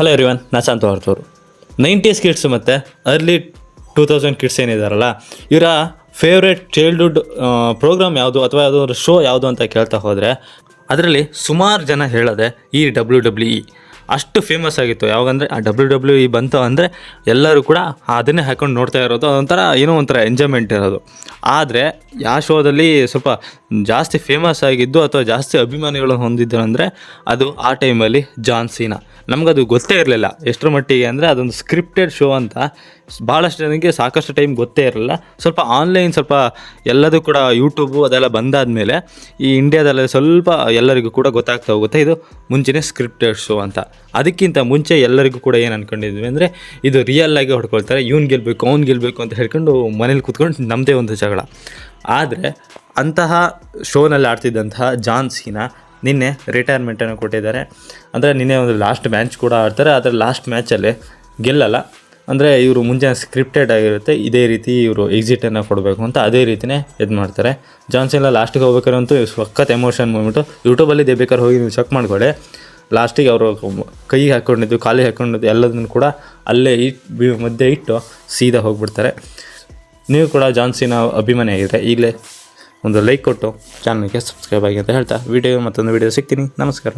Hello everyone ನಾ ಶಾಂತ ಹೊರತವರು nineties kids ಮತ್ತು ಅರ್ಲಿ ಟೂ ತೌಸಂಡ್ ಕಿಡ್ಸ್ ಏನಿದಾರಲ್ಲ, ಇವರ ಫೇವ್ರೆಟ್ ಚೈಲ್ಡ್ಹುಡ್ ಪ್ರೋಗ್ರಾಮ್ ಯಾವುದು ಅಥವಾ ಯಾವುದೋ ಶೋ ಯಾವುದು ಅಂತ ಕೇಳ್ತಾ ಹೋದರೆ, ಅದರಲ್ಲಿ ಸುಮಾರು ಜನ ಹೇಳೋದೆ ಈ ಡಬ್ಲ್ಯೂ ಡಬ್ಲ್ಯೂ ಇ ಅಷ್ಟು ಫೇಮಸ್ ಆಗಿತ್ತು. ಯಾವಾಗಂದರೆ ಆ ಡಬ್ಲ್ಯೂ ಡಬ್ಲ್ಯೂ ಇ ಬಂತು ಅಂದರೆ ಎಲ್ಲರೂ ಕೂಡ ಅದನ್ನೇ ಹಾಕೊಂಡು ನೋಡ್ತಾ ಇರೋದು. ಅದೊಂಥರ ಏನೋ ಒಂಥರ ಎಂಜಾಯ್ಮೆಂಟ್ ಇರೋದು. ಆದರೆ ಯಾವ ಶೋದಲ್ಲಿ ಸ್ವಲ್ಪ ಜಾಸ್ತಿ ಫೇಮಸ್ ಆಗಿದ್ದು ಅಥವಾ ಜಾಸ್ತಿ ಅಭಿಮಾನಿಗಳನ್ನು ಹೊಂದಿದ್ದು ಅಂದರೆ ಅದು ಆ ಟೈಮಲ್ಲಿ ಜಾನ್ ಸೀನಾ. ನಮಗದು ಗೊತ್ತೇ ಇರಲಿಲ್ಲ. ಎಷ್ಟರ ಮಟ್ಟಿಗೆ ಅಂದರೆ ಅದೊಂದು ಸ್ಕ್ರಿಪ್ಟೆಡ್ ಶೋ ಅಂತ. ಭಾಳಷ್ಟು ಜನಕ್ಕೆ ಸಾಕಷ್ಟು ಟೈಮ್ ಗೊತ್ತೇ ಇರಲಿಲ್ಲ. ಸ್ವಲ್ಪ ಆನ್ಲೈನ್ ಸ್ವಲ್ಪ ಎಲ್ಲದೂ ಕೂಡ ಯೂಟ್ಯೂಬು ಅದೆಲ್ಲ ಬಂದಾದಮೇಲೆ ಈ ಇಂಡಿಯಾದಲ್ಲಿ ಸ್ವಲ್ಪ ಎಲ್ಲರಿಗೂ ಕೂಡ ಗೊತ್ತಾಗ್ತಾ ಹೋಗುತ್ತೆ. ಇದು ಮುಂಚೆನೇ ಸ್ಕ್ರಿಪ್ಟೆಡ್ ಶೋ ಅಂತ. ಅದಕ್ಕಿಂತ ಮುಂಚೆ ಎಲ್ಲರಿಗೂ ಕೂಡ ಏನು ಅಂದ್ಕೊಂಡಿದ್ವಿ ಅಂದರೆ ಇದು ರಿಯಲ್ ಆಗಿ ಹೊಡ್ಕೊಳ್ತಾರೆ. ಇವ್ನು ಗೆಲ್ಲಬೇಕು ಅವ್ನು ಗೆಲ್ಲಬೇಕು ಅಂತ ಹೇಳ್ಕೊಂಡು ಮನೇಲಿ ಕೂತ್ಕೊಂಡು ನಮ್ಮದೇ ಒಂದು ಜಗಳ. ಆದರೆ ಅಂತಹ ಶೋನಲ್ಲಿ ಆಡ್ತಿದ್ದಂತಹ ಜಾನ್ ಸೀನಾ ನಿನ್ನೆ ರಿಟೈರ್ಮೆಂಟನ್ನು ಕೊಟ್ಟಿದ್ದಾರೆ. ಅಂದರೆ ನಿನ್ನೆ ಒಂದು ಲಾಸ್ಟ್ ಮ್ಯಾಚ್ ಕೂಡ ಆಡ್ತಾರೆ, ಆದರೆ ಲಾಸ್ಟ್ ಮ್ಯಾಚಲ್ಲಿ ಗೆಲ್ಲಲ್ಲ. ಅಂದರೆ ಇವರು ಮುಂಜಾನೆ ಸ್ಕ್ರಿಪ್ಟೆಡ್ ಆಗಿರುತ್ತೆ, ಇದೇ ರೀತಿ ಇವರು ಎಕ್ಸಿಟನ್ನು ಕೊಡಬೇಕು ಅಂತ ಅದೇ ರೀತಿಯೇ ಇದು ಮಾಡ್ತಾರೆ. ಜಾನ್ಸನ್ ಲಾಸ್ಟಿಗೆ ಹೋಗ್ಬೇಕಾದ್ರೆ ಅಂತೂ ಸಖತ್ ಎಮೋಷನ್ ಮೂಮೆಂಟು ಯೂಟ್ಯೂಬಲ್ಲಿ ಇದೇ ಬೇಕಾದ್ರೆ ಹೋಗಿ ನೀವು ಚೆಕ್ ಮಾಡ್ಕೊಳ್ಳಿ. ಲಾಸ್ಟಿಗೆ ಅವರು ಕೈಗೆ ಹಾಕ್ಕೊಂಡಿದ್ದು ಕಾಲಿಗೆ ಹಾಕ್ಕೊಂಡಿದ್ದು ಎಲ್ಲದನ್ನು ಕೂಡ ಅಲ್ಲೇ ಇಟ್ಟು ಮಧ್ಯೆ ಇಟ್ಟು ಸೀದಾ ಹೋಗ್ಬಿಡ್ತಾರೆ. ನೀವು ಕೂಡ ಜಾನ್ಸಿನ ಅಭಿಮಾನಿ ಆಗಿದ್ರೆ ಈಗಲೇ ಒಂದು ಲೈಕ್ ಕೊಟ್ಟು ಚಾನಲ್ಗೆ ಸಬ್ಸ್ಕ್ರೈಬ್ ಆಗಿ ಅಂತ ಹೇಳ್ತಾ. ವಿಡಿಯೋ ಮತ್ತೊಂದು ವಿಡಿಯೋ ಸಿಗ್ತೀನಿ. ನಮಸ್ಕಾರ.